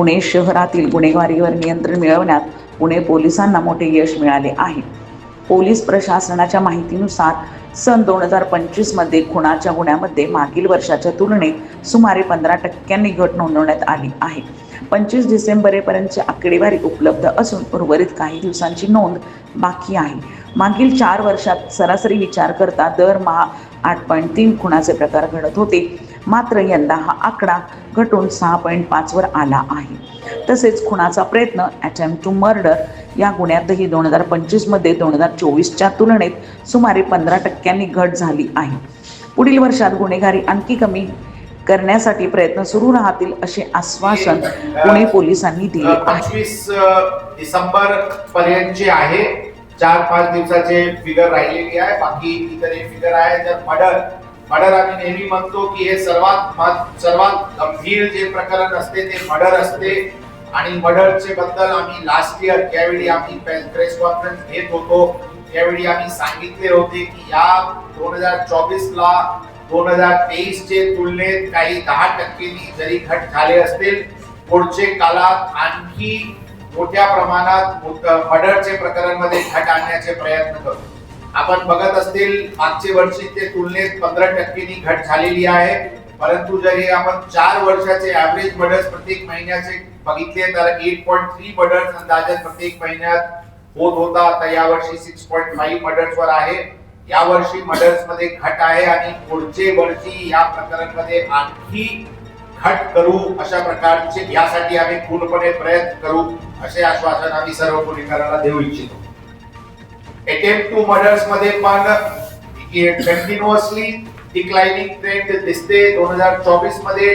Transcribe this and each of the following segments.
पुणे शहरातील गुन्हेगारीवर नियंत्रण मिळवण्यात पुणे पोलिसांना मोठे यश मिळाले आहे. पोलीस प्रशासनाच्या माहितीनुसार सन दोन हजार पंचवीसमध्ये खुणाच्या गुन्ह्यामध्ये मागील वर्षाच्या तुलनेत सुमारे पंधरा टक्क्यांनी घट नोंदवण्यात आली आहे. पंचवीस डिसेंबरेपर्यंतची आकडेवारी उपलब्ध असून उर्वरित काही दिवसांची नोंद बाकी आहे. मागील चार वर्षात सरासरी विचार करता दरमहा आठ पॉईंट तीन खुणाचे प्रकार घडत होते. मात्र यंदा हा आकडा घटून सहा पॉईंट पाचवर आला आहे. तसेच खुणाचा प्रयत्न अटेम्प्ट टू मर्डर या गुन्ह्यातही दोन हजार पंचवीसमध्ये दोन हजार चोवीसच्या तुलनेत सुमारे पंधरा टक्क्यांनी घट झाली आहे. पुढील वर्षात गुन्हेगारी आणखी कमी करण्यासाठी प्रयत्न सुरू राहतील असे आश्वासन पुणे पोलिसांनी दिले आहे. पंचवीस डिसेंबर पर्यंतचे आहे चार पाच दिवसाचे फिगर राहिलेली आहे. बाकी इतर फिगर आहे जर मर्डर मर्डर आम्ही नेहमी म्हणतो की हे सर्वात सर्वात गंभीर जे प्रकरण असते ते मर्डर असते. आणि मर्डरचे बद्दल आम्ही लास्ट इयर त्यावेळी आम्ही प्रेस कॉन्फरन्स घेत होतो त्यावेळी आम्ही सांगितले होते की या दोन हजार चोवीस ला दोन हजार तेवीस चे तुलनेत काही दहा टक्केनी जरी घट झाले असतील पुढचे कालात आणखी मोठ्या प्रमाणात मर्डरचे प्रकरणमध्ये घट आणण्याचे प्रयत्न करतो आपण बघत असतील मागचे वर्षी ते तुलनेत पंधरा टक्केनी घट झालेली आहे. परंतु जरी आपण चार वर्षाचे ऍव्हरेज मर्डर्स प्रत्येक महिन्याचे बघितले तर एट पॉईंट थ्री मर्डर्स अंदाजात प्रत्येक महिन्यात होत होता. आता यावर्षी सिक्स पॉईंट फाईव्ह मर्डर्स वर आहे. यावर्षी मर्डर्समध्ये घट आहे आणि पुढचे वर्षी या प्रकरणामध्ये आणखी घट करू अशा प्रकारचे यासाठी आम्ही पूर्णपणे प्रयत्न करू असे आश्वासन आम्ही सर्व पुणेकरांना देऊ इच्छितो. अटेम्प्ट टू मर्डर्समध्ये पण कंटिन्युअसली डिक्लाइनिंग ट्रेंड दिसते. दोन हजार चोवीसमध्ये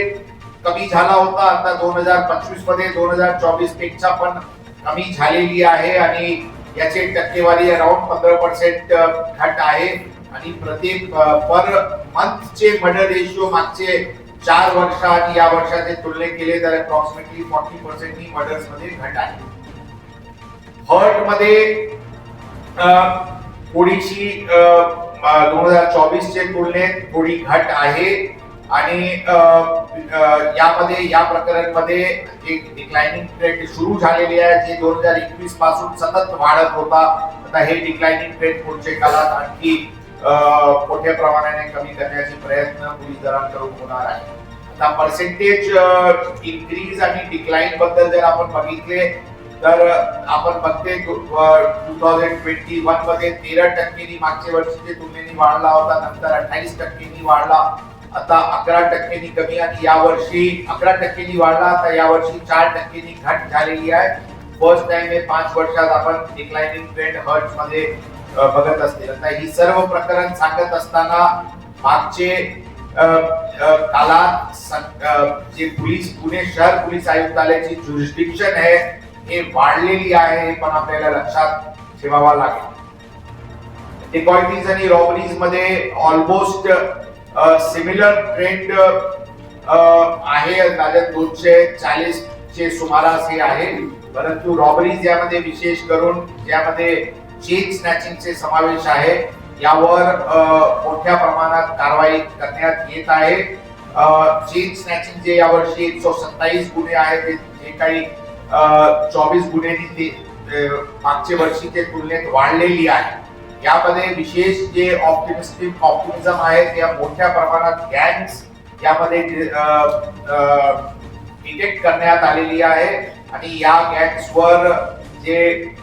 कमी झाला होता. आता दोन हजार पंचवीसमध्ये दोन हजार चोवीसपेक्षा पण कमी झालेली आहे आणि याची टक्केवारी अराउंड पंधरा पर्सेंट घट आहे. आणि प्रत्येक पर मंथचे मर्डर रेशिओ मागचे चार वर्ष आणि या वर्षाचे तुलने केले तर अप्रॉक्सिमेटली फॉर्टी पर्सेंट ही मर्डर्समध्ये घट आहे. हर्टमध्ये अं, दोन हजार चोवीसच्या तुलनेत थोडी घट आहे आणि यामध्ये या प्रकरणमध्ये एक डिक्लायनिंग ट्रेंड सुरू झालेली आहे जे दोन हजार एकवीसपासून सतत वाढत होता. आता हे डिक्लायनिंग ट्रेंड पुढच्या काळात आणखी मोठ्या प्रमाणाने कमी करण्याचे प्रयत्न पोलीस दलांकडून होणार आहे आता पर्सेंटेज इन्क्रीज आणि डिक्लाईन बद्दल जर आपण बघितले तर आपण बघते टू थाउजंड ट्वेंटी वनमध्ये तेरा टक्केनी मागच्या वर्षी तुलनेने वाढला होता नंतर अठ्ठावीस टक्केनी वाढला. आता अकरा टक्केनी कमी आणि यावर्षी अकरा टक्केनी वाढला आता यावर्षी चार टक्केनी घट झालेली आहे. फर्स्ट टाइम हे पाच वर्षात आपण डिक्लाइनिंग ट्रेंड हर्टमध्ये बघत असतील. आता ही सर्व प्रकरण सांगत असताना मागचे कालात जे पोलीस पुणे शहर पोलीस आयुक्तालयाची जुरिस्डिक्शन आहे हे वाढलेली आहे हे पण आपल्याला लक्षात ठेवावा लागेल. डिकॉइटीज आणि रॉबरीजमध्ये ऑलमोस्ट सिमिलर ट्रेंड आहे. अंदाजे दोनशे चाळीस चे सुमारास हे आहे. परंतु रॉबरीज यामध्ये विशेष करून यामध्ये चेन स्नॅचिंगचे समावेश आहे यावर मोठ्या प्रमाणात कारवाई करण्यात येत आहे. चेन स्नॅचिंग जे यावर्षी एकशे सत्तावीस गुन्हे आहेत ते जे काही चोवीस गुन्ह्यांनी ते मागच्या वर्षीच्या तुलनेत वाढलेली आहे. यामध्ये विशेष जे ऑप्टिमिस्टिक ऑप्टिमिझम आहेत त्या मोठ्या प्रमाणात गँग्स यामध्ये डिटेक्ट करण्यात आलेली आहे. आणि या गँग्सवर जे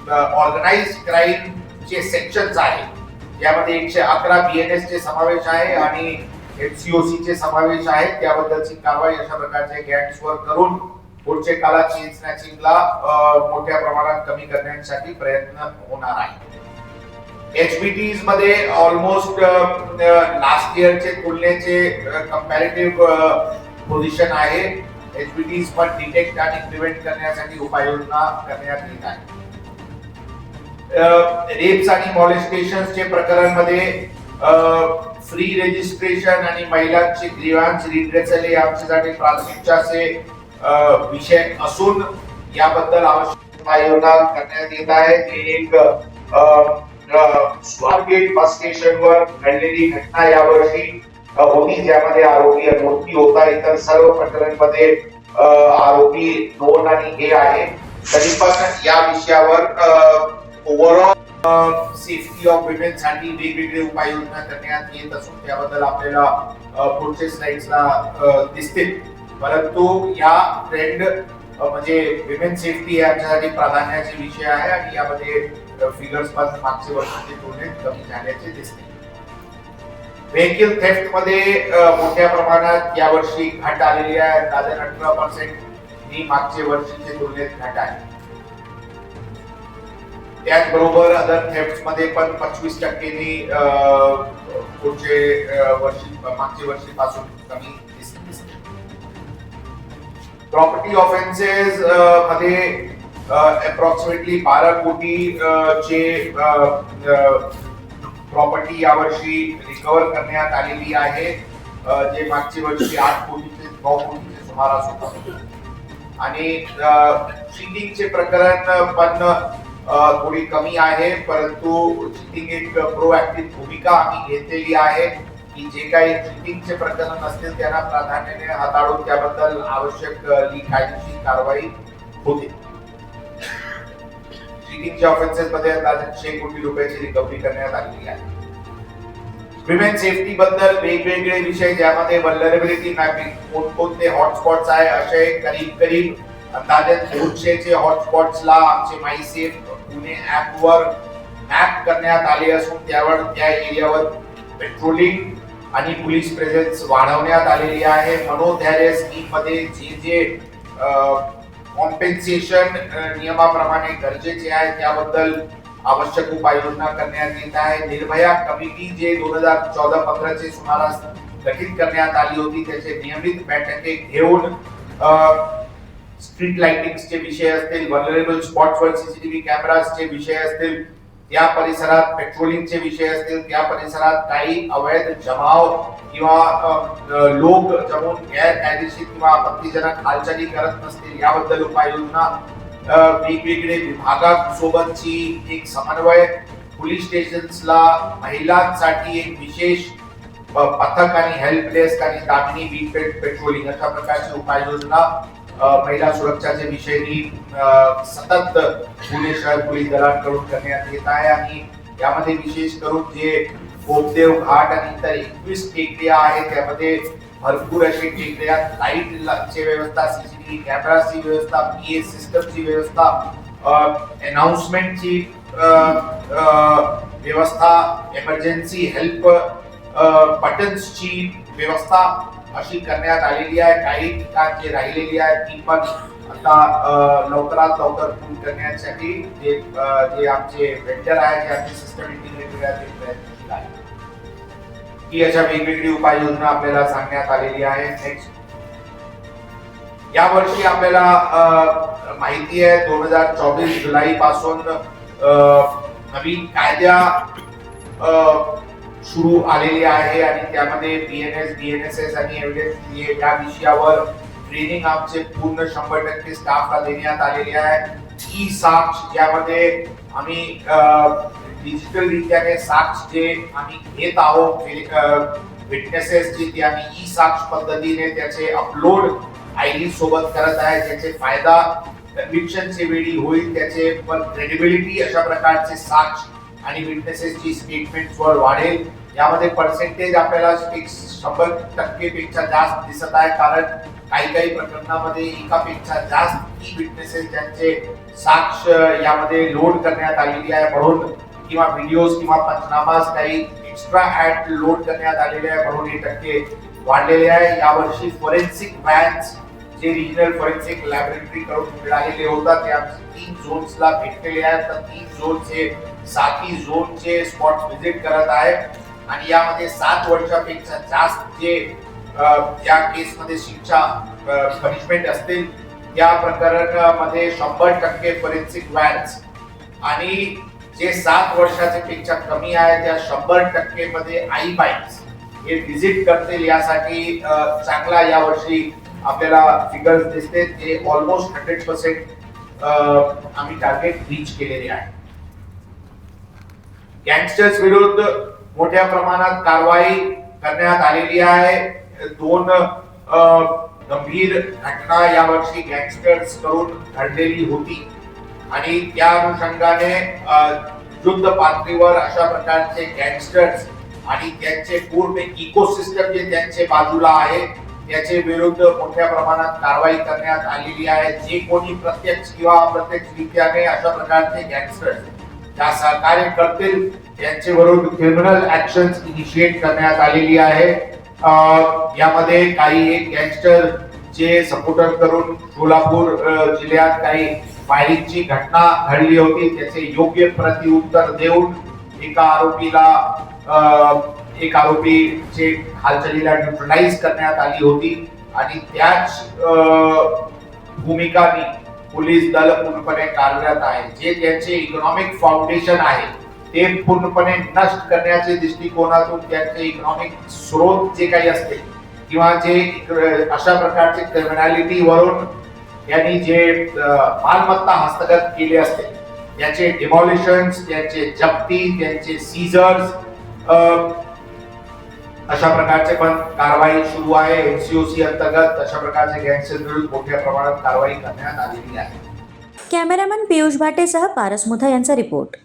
ऑर्गनाइज क्राईम चे सेक्शन्स आहेत यामध्ये एकशे अकरा बी एन चे समावेश आहे आणि एफ सी ओ चे समावेश आहे त्याबद्दलची कारवाई अशा प्रकारचे गँग्सवर करून पुढच्या काळात चेन स्नॅचिंगला मोठ्या प्रमाणात कमी करण्यासाठी प्रयत्न होणार आहे एचबीटीजमध्ये ऑलमोस्ट लास्ट इयरचे तुलनेचे कम्पॅरेटिव्ह पोझिशन आहे. एचबीटीज पण डिटेक्ट आणि प्रिव्हेंट करण्यासाठी उपाययोजना करण्यात येत आहे. रेप्स आणि मॉलेस्टेशन चे प्रकरणमध्ये फ्री रजिस्ट्रेशन आणि महिलांचे ग्रीवांस रिड्रेसल हे आमच्यासाठी प्राथमिकताचे असे विषय असून याबद्दल आवश्यक उपाययोजना करण्यात येत आहे. ते एक स्वारगेट बस स्टेशनवर घडलेली घटना यावर्षी होती. ज्यामध्ये आरोपी मृत्यू होता. इतर सर्व प्रकरणांमध्ये आरोपी दोन आणि हे आहे. तरी पण या विषयावर ओव्हरऑल सेफ्टी ऑफ विमेन साठी वेगवेगळे उपाययोजना करण्यात येत असून त्याबद्दल आपल्याला अ, पुढचे स्लाइड्सला दिसतील. परंतु या ट्रेंड म्हणजे विमेन सेफ्टी याच्यासाठी प्राधान्याचे विषय आहे आणि यामध्ये फिगर्स पण मागच्या वर्षाच्या तुलनेत कमी झाल्याचे दिसते. व्हेकल थेफ्टमध्ये मोठ्या प्रमाणात यावर्षी घट आलेली आहे. अंदाजे अठरा पर्सेंट ही मागच्या वर्षीच्या तुलनेत घट आहे. त्याचबरोबर अदर थेफ्टमध्ये पण पंचवीस टक्केनी पुढचे वर्षी मागच्या वर्षीपासून कमी दिसते. प्रॉपर्टी ऑफेन्सेस मध्ये अप्रॉक्सिमेटली बारा कोटी uh, चे प्रॉपर्टी uh, uh, यावर्षी रिकव्हर करण्यात आलेली आहे. जे मागच्या वर्षी आठ कोटीचे नऊ कोटीचे सुमारास होतं. आणि चिटिंगचे प्रकरण पण थोडी कमी आहे परंतु चिटिंग एक प्रोएक्टिव्ह भूमिका आम्ही घेतलेली आहे. की जे काही चिटिंगचे प्रकरण असतील त्यांना प्राधान्याने हाताळून त्याबद्दल आवश्यक कायदेशीर कारवाई होते. चिटिंगच्या ऑफेन्सेस मध्ये अंदाजे छे कोटी रुपयाची रिकव्हरी करण्यात आलेली आहे. विमेन सेफ्टी बद्दल वेगवेगळे विषय ज्यामध्ये वल्लरेबिलिटी मॅपिंग कोणकोणते हॉटस्पॉट्स आहे असे करीब करीब अंदाजे दोनशेचे हॉटस्पॉट्सला आमचे माई सेफ पुणे ऍप वर मॅप करण्यात आले असून त्यावर त्या एरियावर पेट्रोलिंग आणि पोलीस प्रेझेन्स वाढवण्यात आलेली आहे. मनोधैर्य स्कीममध्ये जे जे कॉम्पेन्सेशन नियमाप्रमाणे गरजेचे आहे त्याबद्दल आवश्यक उपाययोजना करण्यात येत आहे. निर्भया कमिटी जे दोन हजार चौदा पंधराचे सुमारास गठीत करण्यात आली होती त्याचे नियमित बैठके घेऊन स्ट्रीट लाइटिंग्सचे विषय असतील वनरेबल स्पॉट्सवर सीसीटीव्ही कॅमेराजचे विषय असतील त्या परिसरात पेट्रोलिंगचे विषय असतील त्या परिसरात काही अवैध जमाव किंवा लोक जमून गैरकायदेशीर किंवा आपत्तीजनक हालचाली करत नसतील याबद्दल उपाययोजना वेगवेगळे विभागांसोबतची एक समन्वय पोलीस स्टेशन्सला महिलांसाठी एक विशेष पथक आणि हेल्प डेस्क आणि दामिनी बीट पेट्रोलिंग अशा प्रकारची उपाययोजना महिला सुरक्षाच्या विषयी सतत पुणे शहर पोलीस दलांकडून करण्यात येत आहे आणि यामध्ये विशेष करून जे कोपदेव घाट आणि इतर एकवीस टेकड्या आहेत त्यामध्ये भरपूर अशी टेकड्या लाईटची व्यवस्था सीसीटीव्ही कॅमेराची व्यवस्था पीए सिस्टमची व्यवस्था अनाउन्समेंटची व्यवस्था एमर्जन्सी हेल्प बटन्सची व्यवस्था अशी करण्यात आलेली आहे काही ठिकाण राहिलेली आहे ती पण आता लवकरात लवकर पूर्ण करण्यासाठी जे जे आमचे वेंडर आहेत जे आमचे सिस्टम इंटिग्रेटेड आहे ते प्रयत्नशील आहे ही अशा वेगवेगळी उपाययोजना आपल्याला सांगण्यात आलेली आहे. नेक्स्ट यावर्षी आपल्याला माहिती आहे दोन हजार चोवीस जुलै पासून नवीन कायद्या सुरू आलेली आहे आणि त्यामध्ये बीएनएस बीएनएसएस आणि एव्हिडन्स या विषयावर ट्रेनिंग आमचे पूर्ण शंभर टक्के स्टाफला देण्यात आलेले आहे. ई साक्ष यामध्ये आम्ही डिजिटल रित्याने साक्ष जे आम्ही घेत आहोत विटनेसेस जे ते आम्ही ई साक्ष पद्धतीने त्याचे अपलोड आयडी सोबत करत आहे. त्याचे फायदा कन्व्हिक्शनचे वेळी होईल. त्याचे पण क्रेडिबिलिटी अशा प्रकारचे साक्ष आणि विटनेसेसची स्टेटमेंट वर वाढेल. यामध्ये पर्सेंटेज आपल्याला एक शंभर टक्के पेक्षा जास्त दिसत आहे. कारण काही काही प्रकरणामध्ये एकापेक्षा जास्त ई विटनेसेस ज्यांचे साक्ष यामध्ये लोड करण्यात आलेली आहे. म्हणून किंवा व्हिडिओज किंवा पंचनामास काही एक्स्ट्रा ऍड लोड करण्यात आलेले आहे. म्हणून हे टक्के वाढलेले आहे. यावर्षी फॉरेन्सिक व्हॅन्स जे रिजनल फॉरेन्सिक लॅबोरेटरी कडून मिळालेले होतात ते आमचे तीन झोन्सला भेटलेले आहेत. तर तीन झोनचे सातही झोनचे स्पॉट व्हिजिट करत आहेत. आणि यामध्ये सात वर्षापेक्षा जास्त जे या केसमध्ये शिक्षा पनिशमेंट असतील त्या प्रकरणामध्ये शंभर टक्के फॉरेन्सिक व्हॅन्स आणि जे सात वर्षाचे पेक्षा कमी आहे त्या शंभर टक्के मध्ये आई बाईक्स हे व्हिजिट करतील यासाठी चांगला यावर्षी आपल्याला फिगर्स दिसते. ते ऑलमोस्ट हंड्रेड पर्सेंट आम्ही टार्गेट रीच केलेले आहे. गँगस्टर्स विरुद्ध मोठ्या प्रमाणात कारवाई करण्यात आलेली आहे. दोन गंभीर घटना यावर्षी गँगस्टर्स करून घडलेली होती. आणि त्या अनुषंगाने युद्ध पातळीवर अशा प्रकारचे गँगस्टर्स आणि त्यांचे पूर्ण इकोसिस्टम जे त्यांचे बाजूला आहे त्याचे विरुद्ध मोठ्या प्रमाणात कारवाई करण्यात आलेली आहे. जे कोणी प्रत्यक्ष किंवा अप्रत्यक्षरित्याने अशा प्रकारचे गँगस्टर्स त्या सहकार्य करतील त्यांच्यावरून क्रिमिनल ऍक्शन इनिशिएट करण्यात आलेली आहे यामध्ये काही एक गँगस्टर जे सपोर्टर करून सोलापूर जिल्ह्यात काही फायरिंगची घटना घडली होती त्याचे योग्य प्रतिउत्तर देऊन एका आरोपीला एक आरोपीचे हालचालीला न्यूट्रलाइज करण्यात आली होती. आणि त्याच भूमिका भूमिकानी पोलीस दल पूर्णपणे कार्यरत आहे. जे त्यांचे इकॉनॉमिक फाउंडेशन आहे ते पूर्णपणे नष्ट करण्याचे दृष्टिकोनातून त्यांचे इकॉनॉमिक स्रोत जे काही असते किंवा जे अशा प्रकारचे क्रिमिनॅलिटी वरून यांनी जे मालमत्ता हस्तगत केले असते त्याचे डिमॉलिशन त्यांचे जप्ती त्यांचे सीझर्स अशा प्रकारचे पण कारवाई सुरू आहे. एनसीओसी अंतर्गत अशा प्रकारचे गँगस्टर विरुद्ध मोठ्या प्रमाणात कारवाई करण्यात आलेली आहे. कॅमेरामॅन पियुष भाटेसह पारस मुथा यांचा रिपोर्ट.